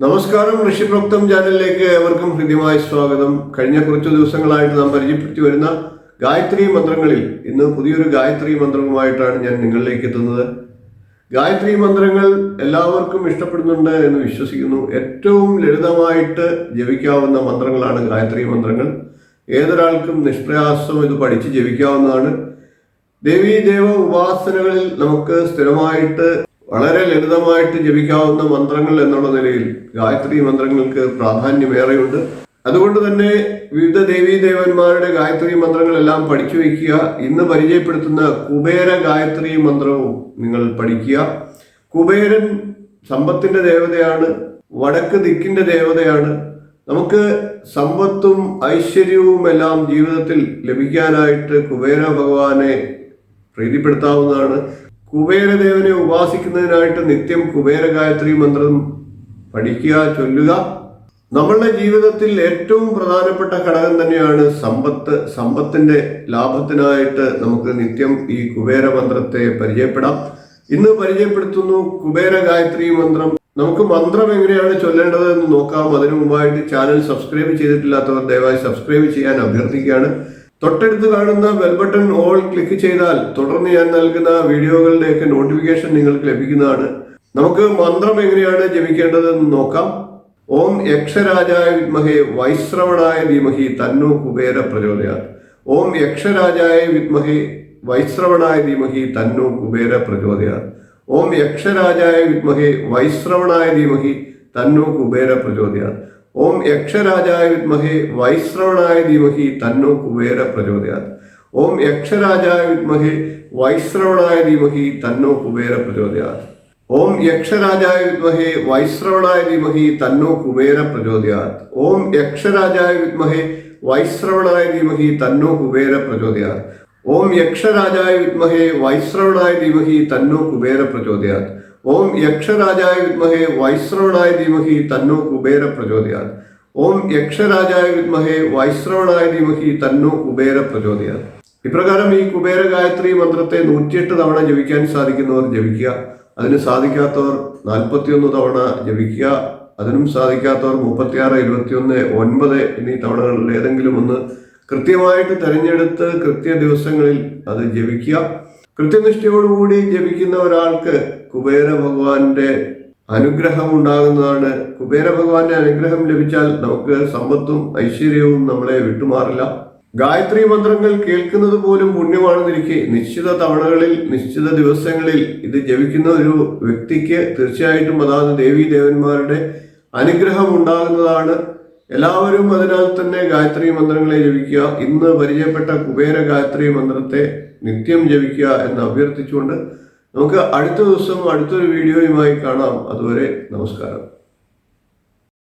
നമസ്കാരം ഋഷി പ്രോക്തം ചാനലിലേക്ക് ഏവർക്കും ഹൃദ്യമായ സ്വാഗതം. കഴിഞ്ഞ കുറച്ചു ദിവസങ്ങളായിട്ട് നാം പരിചയപ്പെടുത്തി വരുന്ന ഗായത്രി മന്ത്രങ്ങളിൽ ഇന്ന് പുതിയൊരു ഗായത്രി മന്ത്രവുമായിട്ടാണ് ഞാൻ നിങ്ങളിലേക്ക് എത്തുന്നത്. ഗായത്രി മന്ത്രങ്ങൾ എല്ലാവർക്കും ഇഷ്ടപ്പെടുന്നുണ്ട് എന്ന് വിശ്വസിക്കുന്നു. ഏറ്റവും ലളിതമായിട്ട് ജപിക്കാവുന്ന മന്ത്രങ്ങളാണ് ഗായത്രി മന്ത്രങ്ങൾ. ഏതൊരാൾക്കും നിഷ്പ്രയാസം ഇത് പഠിച്ച് ജപിക്കാവുന്നതാണ്. ദേവീ ദേവ ഉപാസനകളിൽ നമുക്ക് സ്ഥിരമായിട്ട് വളരെ ലളിതമായിട്ട് ജപിക്കാവുന്ന മന്ത്രങ്ങൾ എന്നുള്ള നിലയിൽ ഗായത്രി മന്ത്രങ്ങൾക്ക് പ്രാധാന്യമേറെയുണ്ട്. അതുകൊണ്ട് തന്നെ വിവിധ ദേവീ ദേവന്മാരുടെ ഗായത്രി മന്ത്രങ്ങളെല്ലാം പഠിച്ചു വയ്ക്കുക. ഇന്ന് പരിചയപ്പെടുത്തുന്ന കുബേര ഗായത്രി മന്ത്രവും നിങ്ങൾ പഠിക്കുക. കുബേരൻ സമ്പത്തിന്റെ ദേവതയാണ് വടക്ക് ദിക്കിന്റെ ദേവതയാണ്. നമുക്ക് സമ്പത്തും ഐശ്വര്യവും എല്ലാം ജീവിതത്തിൽ ലഭിക്കാനായിട്ട് കുബേര ഭഗവാനെ പ്രീതിപ്പെടുത്താവുന്നതാണ്. കുബേരദേവനെ ഉപാസിക്കുന്നതിനായിട്ട് നിത്യം കുബേര ഗായത്രി മന്ത്രം പഠിക്കുക ചൊല്ലുക. നമ്മളുടെ ജീവിതത്തിൽ ഏറ്റവും പ്രധാനപ്പെട്ട ഘടകം തന്നെയാണ് സമ്പത്ത്. സമ്പത്തിന്റെ ലാഭത്തിനായിട്ട് നമുക്ക് നിത്യം ഈ കുബേര മന്ത്രത്തെ പരിചയപ്പെടാം. ഇന്ന് പരിചയപ്പെടുത്തുന്നു കുബേര ഗായത്രി മന്ത്രം. നമുക്ക് മന്ത്രം എങ്ങനെയാണ് ചൊല്ലേണ്ടത് എന്ന് നോക്കാം. അതിനു മുമ്പായിട്ട് ചാനൽ സബ്സ്ക്രൈബ് ചെയ്തിട്ടില്ലാത്തവർ ദയവായി സബ്സ്ക്രൈബ് ചെയ്യാൻ അഭ്യർത്ഥിക്കുകയാണ്. തൊട്ടടുത്ത് കാണുന്ന ബെൽ ബട്ടൺ ഓൾ ക്ലിക്ക് ചെയ്താൽ തുടർന്ന് ഞാൻ നൽകുന്ന വീഡിയോകളുടെയൊക്കെ നോട്ടിഫിക്കേഷൻ നിങ്ങൾക്ക് ലഭിക്കുന്നതാണ്. നമുക്ക് മന്ത്രം എങ്ങനെയാണ് ജപിക്കേണ്ടതെന്ന് നോക്കാം. ഓം യക്ഷരാജായ വിദ്മഹേ വൈശ്രവണായ ധീമഹി തന്നു കുബേര പ്രചോദയാത്. ഓം യക്ഷരാജായ വിദ്മഹേ വൈശ്രവണായ ധീമഹി തന്നു കുബേര പ്രചോദയാത്. ഓം യക്ഷരാജായ വിദ്മഹേ വൈശ്രവണായ ധീമഹി തന്നു കുബേര പ്രചോദയാത്. ഓം യക്ഷരാജായ വിദ്മഹേ വൈശ്രവണായ ധീമഹി തന്നോ കുബേര പ്രചോദയാത് ഓം യക്ഷരാജായ വിദ്മഹേ വൈശ്രവണായ ധീമഹി തന്നോ കുബേര പ്രചോദയാത് ഓം യക്ഷരാജായ വിദ്മഹേ വൈശ്രവണായ ധീമഹി തന്നോ കുബേര പ്രചോദയാത് ഓം യക്ഷരാജായ വിദ്മഹേ വൈശ്രവണായ ധീമഹി തന്നോ കുബേര പ്രചോദയാത് ഓം യക്ഷരാജായ വിദ്മഹേ വൈശ്രവണായ ധീമഹി തന്നോ കുബേര പ്രചോദയാത് ഓം യക്ഷരാജായ വിദ്മഹേ വൈശ്രവണായ ധീമഹി തന്നോ കുബേര പ്രചോദയാത്. ഓം യക്ഷരാജായ വിദ്മഹേ വൈശ്രവണായ ധീമഹി തന്നോ കുബേര പ്രചോദയാത്. ഇപ്രകാരം ഈ കുബേര ഗായത്രി മന്ത്രത്തെ നൂറ്റിയെട്ട് തവണ ജപിക്കാൻ സാധിക്കുന്നവർ ജപിക്കുക. അതിന് സാധിക്കാത്തവർ നാൽപ്പത്തിയൊന്ന് തവണ ജപിക്കുക. അതിനും സാധിക്കാത്തവർ മുപ്പത്തിയാറ് ഇരുപത്തിയൊന്ന് ഒൻപത് എന്നീ തവണകളിൽ ഏതെങ്കിലും ഒന്ന് കൃത്യമായിട്ട് തിരഞ്ഞെടുത്ത് കൃത്യ ദിവസങ്ങളിൽ അത് ജപിക്കുക. കൃത്യനിഷ്ഠയോടുകൂടി ജപിക്കുന്ന ഒരാൾക്ക് കുബേര ഭഗവാന്റെ അനുഗ്രഹം ഉണ്ടാകുന്നതാണ്. കുബേര ഭഗവാന്റെ അനുഗ്രഹം ലഭിച്ചാൽ നമുക്ക് സമ്പത്തും ഐശ്വര്യവും നമ്മളെ വിട്ടുമാറില്ല. ഗായത്രി മന്ത്രങ്ങൾ കേൾക്കുന്നത് പോലും പുണ്യമാണെന്നിരിക്കെ നിശ്ചിത തവണകളിൽ നിശ്ചിത ദിവസങ്ങളിൽ ഇത് ജപിക്കുന്ന ഒരു വ്യക്തിക്ക് തീർച്ചയായിട്ടും അതാണ് ദേവീ ദേവന്മാരുടെ അനുഗ്രഹം ഉണ്ടാകുന്നതാണ്. എല്ലാവരും അതിനാൽ തന്നെ ഗായത്രി മന്ത്രങ്ങളെ ജപിക്കുക. ഇന്ന് പരിചയപ്പെട്ട കുബേര ഗായത്രി മന്ത്രത്തെ നിത്യം ജപിക്കുക എന്ന് അഭ്യർത്ഥിച്ചുകൊണ്ട് നമുക്ക് അടുത്ത ദിവസം അടുത്തൊരു വീഡിയോയുമായി കാണാം. അതുവരെ നമസ്കാരം.